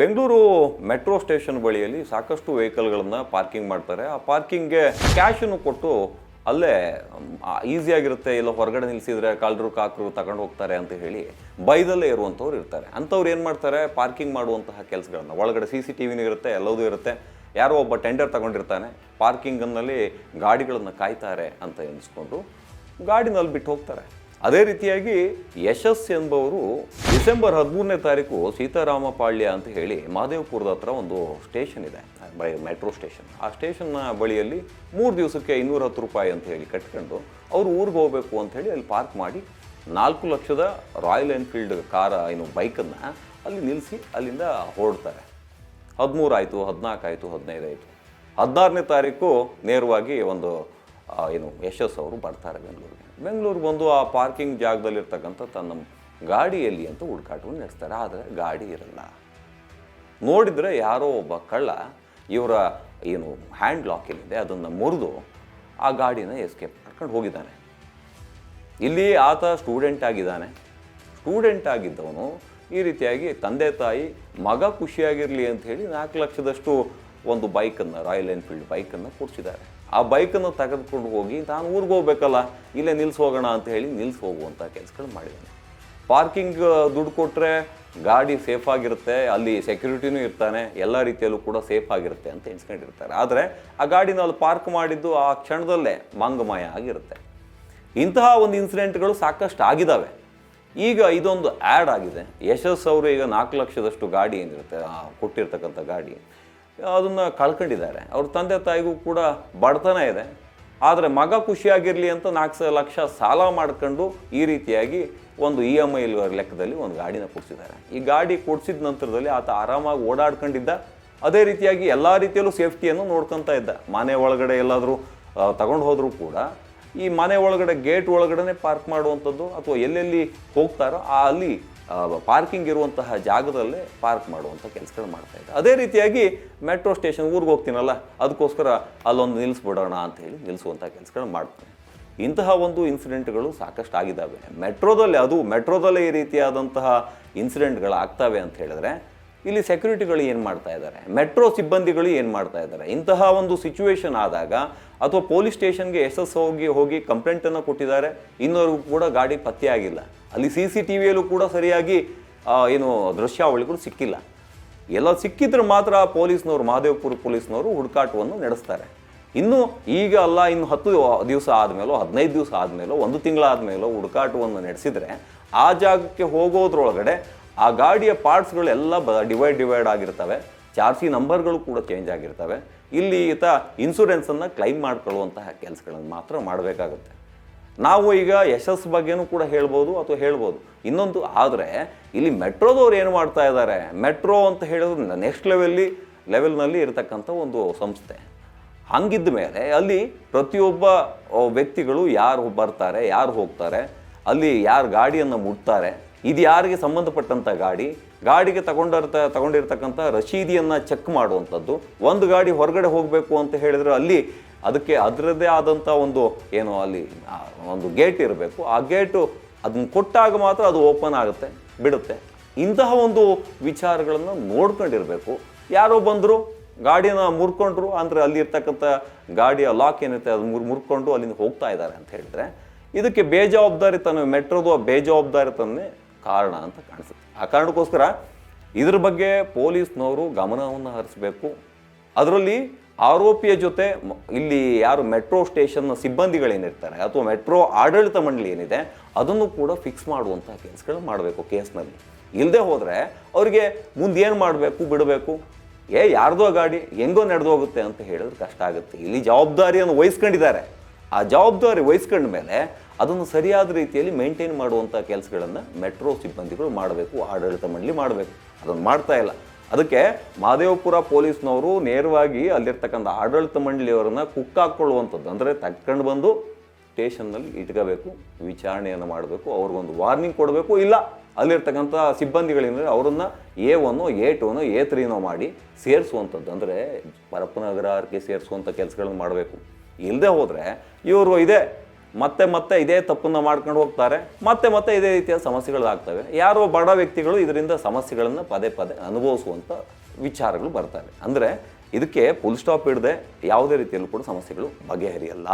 Bengaluru metro station ಬಳಿಯಲ್ಲಿ ಸಾಕಷ್ಟು ವೆಹಿಕಲ್ಗಳನ್ನು parking ಮಾಡ್ತಾರೆ. ಆ ಪಾರ್ಕಿಂಗ್ಗೆ ಕ್ಯಾಶನ್ನು ಕೊಟ್ಟು ಅಲ್ಲೇ ಈಸಿಯಾಗಿರುತ್ತೆ ಇಲ್ಲ ಹೊರಗಡೆ ನಿಲ್ಲಿಸಿದ್ರೆ ಕಾಲ್ರು, ಕಾಕರು ತಗೊಂಡು ಹೋಗ್ತಾರೆ ಅಂತ ಹೇಳಿ ಬೈದಲ್ಲೇ ಇರುವಂಥವ್ರು ಇರ್ತಾರೆ. ಅಂಥವ್ರು ಏನು ಮಾಡ್ತಾರೆ? ಪಾರ್ಕಿಂಗ್ ಮಾಡುವಂತಹ ಕೆಲಸಗಳನ್ನು. ಒಳಗಡೆ ಸಿ ಸಿ ಟಿ ಇರುತ್ತೆ, ಎಲ್ಲದೂ ಇರುತ್ತೆ. ಯಾರೋ ಒಬ್ಬ ಟೆಂಡರ್ ತಗೊಂಡಿರ್ತಾನೆ, ಪಾರ್ಕಿಂಗನ್ನಲ್ಲಿ ಗಾಡಿಗಳನ್ನು ಕಾಯ್ತಾರೆ ಅಂತ ಎನಿಸ್ಕೊಂಡು ಗಾಡಿನಲ್ಲಿ ಬಿಟ್ಟು ಹೋಗ್ತಾರೆ. ಅದೇ ರೀತಿಯಾಗಿ ಯಶಸ್ ಎಂಬವರು ಡಿಸೆಂಬರ್ ಹದಿಮೂರನೇ ತಾರೀಕು ಸೀತಾರಾಮ ಪಾಳ್ಯ ಅಂತ ಹೇಳಿ ಮಹದೇವಪುರದ ಹತ್ರ ಒಂದು ಸ್ಟೇಷನ್ ಇದೆ, ಬೈ ಮೆಟ್ರೋ ಸ್ಟೇಷನ್. ಆ ಸ್ಟೇಷನ್ನ ಬಳಿಯಲ್ಲಿ ಮೂರು ದಿವಸಕ್ಕೆ ಇನ್ನೂರ ಹತ್ತು ರೂಪಾಯಿ ಅಂತ ಹೇಳಿ ಕಟ್ಕೊಂಡು ಅವರು ಊರಿಗೆ ಹೋಗಬೇಕು ಅಂತ ಹೇಳಿ ಅಲ್ಲಿ ಪಾರ್ಕ್ ಮಾಡಿ ನಾಲ್ಕು ಲಕ್ಷದ ರಾಯಲ್ ಎನ್ಫೀಲ್ಡ್ ಕಾರ, ಏನು ಬೈಕನ್ನು ಅಲ್ಲಿ ನಿಲ್ಲಿಸಿ ಅಲ್ಲಿಂದ ಹೊರಡ್ತಾರೆ. ಹದಿಮೂರು ಆಯಿತು ಹದಿನಾಲ್ಕು ಆಯಿತು ಹದಿನೈದು ಆಯಿತು ಹದಿನಾರನೇ ತಾರೀಕು ನೇರವಾಗಿ ಒಂದು ಏನು ಯಶಸ್ ಅವರು ಬರ್ತಾರೆ ಬೆಂಗಳೂರಿಗೆ. ಬೆಂಗಳೂರಿಗೆ ಬಂದು ಆ ಪಾರ್ಕಿಂಗ್ ಜಾಗದಲ್ಲಿರ್ತಕ್ಕಂಥ ತನ್ನ ಗಾಡಿಯಲ್ಲಿ ಅಂತ ಹುಡುಕಾಟವನ್ನು ನಡೆಸ್ತಾರೆ. ಆದರೆ ಗಾಡಿ ಇರಲ್ಲ. ನೋಡಿದರೆ ಯಾರೋ ಒಬ್ಬ ಕಳ್ಳ ಇವರ, ಏನು, ಹ್ಯಾಂಡ್ ಲಾಕ್ ಏನಿದೆ ಅದನ್ನು ಮುರಿದು ಆ ಗಾಡಿನ ಎಸ್ಕೇಪ್ ಮಾಡ್ಕೊಂಡು ಹೋಗಿದ್ದಾನೆ. ಇಲ್ಲಿ ಆತ ಸ್ಟೂಡೆಂಟ್ ಆಗಿದ್ದಾನೆ. ಸ್ಟೂಡೆಂಟ್ ಆಗಿದ್ದವನು ಈ ರೀತಿಯಾಗಿ ತಂದೆ ತಾಯಿ ಮಗ ಖುಷಿಯಾಗಿರಲಿ ಅಂತ ಹೇಳಿ ನಾಲ್ಕು ಲಕ್ಷದಷ್ಟು ಒಂದು ಬೈಕನ್ನು, ರಾಯಲ್ ಎನ್ಫೀಲ್ಡ್ ಬೈಕನ್ನು ಕೊಡಿಸಿದ್ದಾರೆ. ಆ ಬೈಕನ್ನು ತೆಗೆದುಕೊಂಡು ಹೋಗಿ, ನಾನು ಊರಿಗೆ ಹೋಗ್ಬೇಕಲ್ಲ, ಇಲ್ಲೇ ನಿಲ್ಸಿ ಹೋಗೋಣ ಅಂತ ಹೇಳಿ ನಿಲ್ಸಿ ಹೋಗುವಂಥ ಕೆಲಸಗಳು ಮಾಡಿದ್ದಾನೆ. ಪಾರ್ಕಿಂಗ್ ದುಡ್ಡು ಕೊಟ್ಟರೆ ಗಾಡಿ ಸೇಫ್ ಆಗಿರುತ್ತೆ, ಅಲ್ಲಿ ಸೆಕ್ಯೂರಿಟಿನೂ ಇರ್ತಾನೆ, ಎಲ್ಲ ರೀತಿಯಲ್ಲೂ ಕೂಡ ಸೇಫ್ ಆಗಿರುತ್ತೆ ಅಂತ ಎಣಿಸ್ಕೊಂಡಿರ್ತಾರೆ. ಆದರೆ ಆ ಗಾಡಿನ ಅಲ್ಲಿ ಪಾರ್ಕ್ ಮಾಡಿದ್ದು ಆ ಕ್ಷಣದಲ್ಲೇ ಮಂಗಮಯ ಆಗಿರುತ್ತೆ. ಇಂತಹ ಒಂದು ಇನ್ಸಿಡೆಂಟ್ಗಳು ಸಾಕಷ್ಟು ಆಗಿದ್ದಾವೆ ಈಗ ಇದೊಂದು ಆ್ಯಡ್ ಆಗಿದೆ. ಯಶಸ್ ಅವರು ಈಗ ನಾಲ್ಕು ಲಕ್ಷದಷ್ಟು ಗಾಡಿ ಏನಿರುತ್ತೆ ಕೊಟ್ಟಿರ್ತಕ್ಕಂಥ ಗಾಡಿ. ಅದನ್ನು ಕಳ್ಕೊಂಡಿದ್ದಾರೆ. ಅವ್ರ ತಂದೆ ತಾಯಿಗೂ ಕೂಡ ಬಡತನ ಇದೆ. ಆದರೆ ಮಗ ಖುಷಿಯಾಗಿರಲಿ ಅಂತ ನಾಲ್ಕು ಲಕ್ಷ ಸಾಲ ಮಾಡ್ಕೊಂಡು ಈ ರೀತಿಯಾಗಿ ಒಂದು ಇ ಎಂ ಐ ಲೆಕ್ಕದಲ್ಲಿ ಒಂದು ಗಾಡಿನ ಕೊಡಿಸಿದ್ದಾರೆ. ಈ ಗಾಡಿ ಕೊಡಿಸಿದ ನಂತರದಲ್ಲಿ ಆತ ಆರಾಮಾಗಿ ಓಡಾಡ್ಕೊಂಡಿದ್ದ. ಅದೇ ರೀತಿಯಾಗಿ ಎಲ್ಲ ರೀತಿಯಲ್ಲೂ ಸೇಫ್ಟಿಯನ್ನು ನೋಡ್ಕೊತಾ ಇದ್ದ. ಮನೆ ಒಳಗಡೆ ಎಲ್ಲಾದರೂ ತಗೊಂಡು ಹೋದರೂ ಕೂಡ ಈ ಮನೆ ಒಳಗಡೆ ಗೇಟ್ ಒಳಗಡೆ ಪಾರ್ಕ್ ಮಾಡುವಂಥದ್ದು ಅಥವಾ ಎಲ್ಲೆಲ್ಲಿ ಹೋಗ್ತಾರೋ ಅಲ್ಲಿ ಪಾರ್ಕಿಂಗ್ ಇರುವಂತಹ ಜಾಗದಲ್ಲೇ ಪಾರ್ಕ್ ಮಾಡುವಂಥ ಕೆಲಸಗಳು ಮಾಡ್ತಾ ಇದ್ದೆ. ಅದೇ ರೀತಿಯಾಗಿ ಮೆಟ್ರೋ ಸ್ಟೇಷನ್ ಊರಿಗೆ ಹೋಗ್ತೀನಲ್ಲ ಅದಕ್ಕೋಸ್ಕರ ಅಲ್ಲೊಂದು ನಿಲ್ಲಿಸ್ಬಿಡೋಣ ಅಂತ ಹೇಳಿ ನಿಲ್ಲಿಸುವಂಥ ಕೆಲಸಗಳು ಮಾಡ್ತೇನೆ ಇಂತಹ ಒಂದು ಇನ್ಸಿಡೆಂಟ್ಗಳು ಸಾಕಷ್ಟು ಆಗಿದ್ದಾವೆ. ಮೆಟ್ರೋದಲ್ಲಿ, ಅದು ಮೆಟ್ರೋದಲ್ಲೇ ಈ ರೀತಿಯಾದಂತಹ ಇನ್ಸಿಡೆಂಟ್ಗಳು ಆಗ್ತವೆ ಅಂತ ಹೇಳಿದ್ರೆ, ಇಲ್ಲಿ ಸೆಕ್ಯೂರಿಟಿಗಳು ಏನು ಮಾಡ್ತಾ ಇದ್ದಾರೆ ಮೆಟ್ರೋ ಸಿಬ್ಬಂದಿಗಳು ಏನು ಮಾಡ್ತಾ ಇದ್ದಾರೆ ಇಂತಹ ಒಂದು ಸಿಚುವೇಶನ್ ಆದಾಗ, ಅಥವಾ ಪೊಲೀಸ್ ಸ್ಟೇಷನ್ಗೆ ಎಸ್ ಎಸ್ ಹೋಗಿ ಹೋಗಿ ಕಂಪ್ಲೇಂಟನ್ನು ಕೊಟ್ಟಿದ್ದಾರೆ, ಇನ್ನೋರ್ಗೂ ಕೂಡ ಗಾಡಿ ಪತ್ತೆ ಆಗಿಲ್ಲ. ಅಲ್ಲಿ ಸಿ ಸಿ ಟಿ ವಿಯಲ್ಲೂ ಕೂಡ ಸರಿಯಾಗಿ ಏನು ದೃಶ್ಯಾವಳಿಗಳು ಸಿಕ್ಕಿಲ್ಲ. ಎಲ್ಲ ಸಿಕ್ಕಿದ್ರೆ ಮಾತ್ರ ಪೊಲೀಸ್ನವರು, ಮಹದೇವಪುರ ಪೊಲೀಸ್ನವರು ಹುಡುಕಾಟವನ್ನು ನಡೆಸ್ತಾರೆ. ಇನ್ನು ಈಗ ಅಲ್ಲ, ಇನ್ನು ಹತ್ತು ದಿವಸ ಆದಮೇಲೋ, ಹದಿನೈದು ದಿವಸ ಆದಮೇಲೋ, ಒಂದು ತಿಂಗಳಾದಮೇಲೋ ಹುಡುಕಾಟವನ್ನು ನಡೆಸಿದರೆ, ಆ ಜಾಗಕ್ಕೆ ಹೋಗೋದ್ರೊಳಗಡೆ ಆ ಗಾಡಿಯ ಪಾರ್ಟ್ಸ್ಗಳೆಲ್ಲ ಬ, ಡಿವೈಡ್ ಡಿವೈಡ್ ಆಗಿರ್ತವೆ. ಚಾರ್ಸಿ ನಂಬರ್ಗಳು ಕೂಡ ಚೇಂಜ್ ಆಗಿರ್ತವೆ. ಇಲ್ಲಿ ಈತ ಇನ್ಸೂರೆನ್ಸನ್ನು ಕ್ಲೈಮ್ ಮಾಡ್ಕೊಳ್ಳುವಂತಹ ಕೆಲಸಗಳನ್ನು ಮಾತ್ರ ಮಾಡಬೇಕಾಗುತ್ತೆ. ನಾವು ಈಗ ಯಶಸ್ ಬಗ್ಗೆನೂ ಕೂಡ ಹೇಳ್ಬೋದು ಅಥವಾ ಹೇಳ್ಬೋದು. ಇನ್ನೊಂದು ಆದರೆ, ಇಲ್ಲಿ ಮೆಟ್ರೋದವ್ರು ಏನು ಮಾಡ್ತಾ ಇದ್ದಾರೆ? ಮೆಟ್ರೋ ಅಂತ ಹೇಳಿದ್ರೆ ನೆಕ್ಸ್ಟ್ ಲೆವೆಲ್ಲಿ ಲೆವೆಲ್ನಲ್ಲಿ ಇರತಕ್ಕಂಥ ಒಂದು ಸಂಸ್ಥೆ. ಹಂಗಿದ್ದ ಮೇಲೆ ಅಲ್ಲಿ ಪ್ರತಿಯೊಬ್ಬ ವ್ಯಕ್ತಿಗಳು ಯಾರು ಬರ್ತಾರೆ, ಯಾರು ಹೋಗ್ತಾರೆ, ಅಲ್ಲಿ ಯಾರು ಗಾಡಿಯನ್ನು ಮುಟ್ತಾರೆ, ಇದು ಯಾರಿಗೆ ಸಂಬಂಧಪಟ್ಟಂಥ ಗಾಡಿ, ಗಾಡಿಗೆ ತಗೊಂಡಿರ್ತ, ತಗೊಂಡಿರ್ತಕ್ಕಂಥ ರಶೀದಿಯನ್ನು ಚೆಕ್ ಮಾಡುವಂಥದ್ದು, ಒಂದು ಗಾಡಿ ಹೊರಗಡೆ ಹೋಗಬೇಕು ಅಂತ ಹೇಳಿದ್ರೆ ಅಲ್ಲಿ ಅದಕ್ಕೆ ಅದರದ್ದೇ ಆದಂಥ ಒಂದು ಏನು ಅಲ್ಲಿ ಒಂದು ಗೇಟ್ ಇರಬೇಕು. ಆ ಗೇಟು ಅದನ್ನು ಕೊಟ್ಟಾಗ ಮಾತ್ರ ಅದು ಓಪನ್ ಆಗುತ್ತೆ, ಬಿಡುತ್ತೆ. ಇಂತಹ ಒಂದು ವಿಚಾರಗಳನ್ನು ನೋಡ್ಕೊಂಡಿರಬೇಕು. ಯಾರೋ ಬಂದರು, ಗಾಡಿನ ಮುರ್ಕೊಂಡ್ರು, ಅಂದರೆ ಅಲ್ಲಿ ಇರ್ತಕ್ಕಂಥ ಗಾಡಿಯ ಲಾಕ್ ಏನಿರುತ್ತೆ, ಅದು ಮುರ್, ಮುರ್ಕೊಂಡು ಅಲ್ಲಿಂದ ಹೋಗ್ತಾ ಇದ್ದಾರೆ ಅಂತ ಹೇಳಿದ್ರೆ, ಇದಕ್ಕೆ ಬೇಜವಾಬ್ದಾರಿತನ, ಮೆಟ್ರೋದು ಬೇಜವಾಬ್ದಾರಿತನೇ ಕಾರಣ ಅಂತ ಕಾಣಿಸುತ್ತೆ. ಆ ಕಾರಣಕ್ಕೋಸ್ಕರ ಇದ್ರ ಬಗ್ಗೆ ಪೊಲೀಸ್ನವರು ಗಮನವನ್ನು ಹರಿಸಬೇಕು. ಅದರಲ್ಲಿ ಆರೋಪಿಯ ಜೊತೆ ಇಲ್ಲಿ ಯಾರು ಮೆಟ್ರೋ ಸ್ಟೇಷನ್ನ ಸಿಬ್ಬಂದಿಗಳೇನಿರ್ತಾರೆ ಅಥವಾ ಮೆಟ್ರೋ ಆಡಳಿತ ಮಂಡಳಿ ಏನಿದೆ, ಅದನ್ನು ಕೂಡ ಫಿಕ್ಸ್ ಮಾಡುವಂಥ ಕೆಲಸಗಳು ಮಾಡಬೇಕು ಕೇಸ್ನಲ್ಲಿ. ಇಲ್ಲದೆ ಹೋದರೆ ಅವರಿಗೆ ಮುಂದೇನು ಮಾಡಬೇಕು, ಬಿಡಬೇಕು? ಏ, ಯಾರ್ದೋ ಗಾಡಿ ಹೆಂಗೋ ನಡೆದು ಹೋಗುತ್ತೆ ಅಂತ ಹೇಳಿದ್ರೆ ಕಷ್ಟ ಆಗುತ್ತೆ. ಇಲ್ಲಿ ಜವಾಬ್ದಾರಿಯನ್ನು ವಹಿಸ್ಕೊಂಡಿದ್ದಾರೆ. ಆ ಜವಾಬ್ದಾರಿ ವಹಿಸ್ಕೊಂಡ ಮೇಲೆ ಅದನ್ನು ಸರಿಯಾದ ರೀತಿಯಲ್ಲಿ ಮೇಂಟೈನ್ ಮಾಡುವಂಥ ಕೆಲಸಗಳನ್ನು ಮೆಟ್ರೋ ಸಿಬ್ಬಂದಿಗಳು ಮಾಡಬೇಕು, ಆಡಳಿತ ಮಂಡಳಿ ಮಾಡಬೇಕು. ಅದನ್ನು ಮಾಡ್ತಾ ಇಲ್ಲ. ಅದಕ್ಕೆ ಮಹದೇವಪುರ ಪೊಲೀಸ್ನವರು ನೇರವಾಗಿ ಅಲ್ಲಿರ್ತಕ್ಕಂಥ ಆಡಳಿತ ಮಂಡಳಿಯವರನ್ನ ಕುಕ್ಕಾಕೊಳ್ಳುವಂಥದ್ದು. ಅಂದರೆ ತಕ್ಕೊಂಡು ಬಂದು ಸ್ಟೇಷನ್ನಲ್ಲಿ ಇಟ್ಕೋಬೇಕು, ವಿಚಾರಣೆಯನ್ನು ಮಾಡಬೇಕು, ಅವ್ರಿಗೊಂದು ವಾರ್ನಿಂಗ್ ಕೊಡಬೇಕು, ಇಲ್ಲ ಅಲ್ಲಿರ್ತಕ್ಕಂಥ ಸಿಬ್ಬಂದಿಗಳೇನಿದ್ರೆ ಅವರನ್ನು ಎ ಒನ್ನು ಎ ಟೂನೋ ಎ ತ್ರೀನೋ ಮಾಡಿ ಸೇರಿಸುವಂಥದ್ದು. ಅಂದರೆ ಪರಪ್ಪನಗರಕ್ಕೆ ಸೇರಿಸುವಂಥ ಕೆಲಸಗಳನ್ನು ಮಾಡಬೇಕು. ಇಲ್ಲದೆ ಹೋದರೆ ಇವರು ಇದೆ ಮತ್ತೆ ಮತ್ತೆ ಇದೇ ತಪ್ಪನ್ನ ಮಾಡ್ಕೊಂಡು ಹೋಗ್ತಾರೆ. ಮತ್ತೆ ಮತ್ತೆ ಇದೇ ರೀತಿಯ ಸಮಸ್ಯೆಗಳಾಗ್ತವೆ. ಯಾರೋ ಬಡ ವ್ಯಕ್ತಿಗಳು ಇದರಿಂದ ಸಮಸ್ಯೆಗಳನ್ನು ಪದೇ ಪದೇ ಅನುಭವಿಸುವಂಥ ವಿಚಾರಗಳು ಬರ್ತವೆ. ಅಂದರೆ ಇದಕ್ಕೆ ಫುಲ್ ಸ್ಟಾಪ್ ಇಡದೆ ಯಾವುದೇ ರೀತಿಯಲ್ಲೂ ಕೂಡ ಸಮಸ್ಯೆಗಳು ಬಗೆಹರಿಯಲ್ಲ.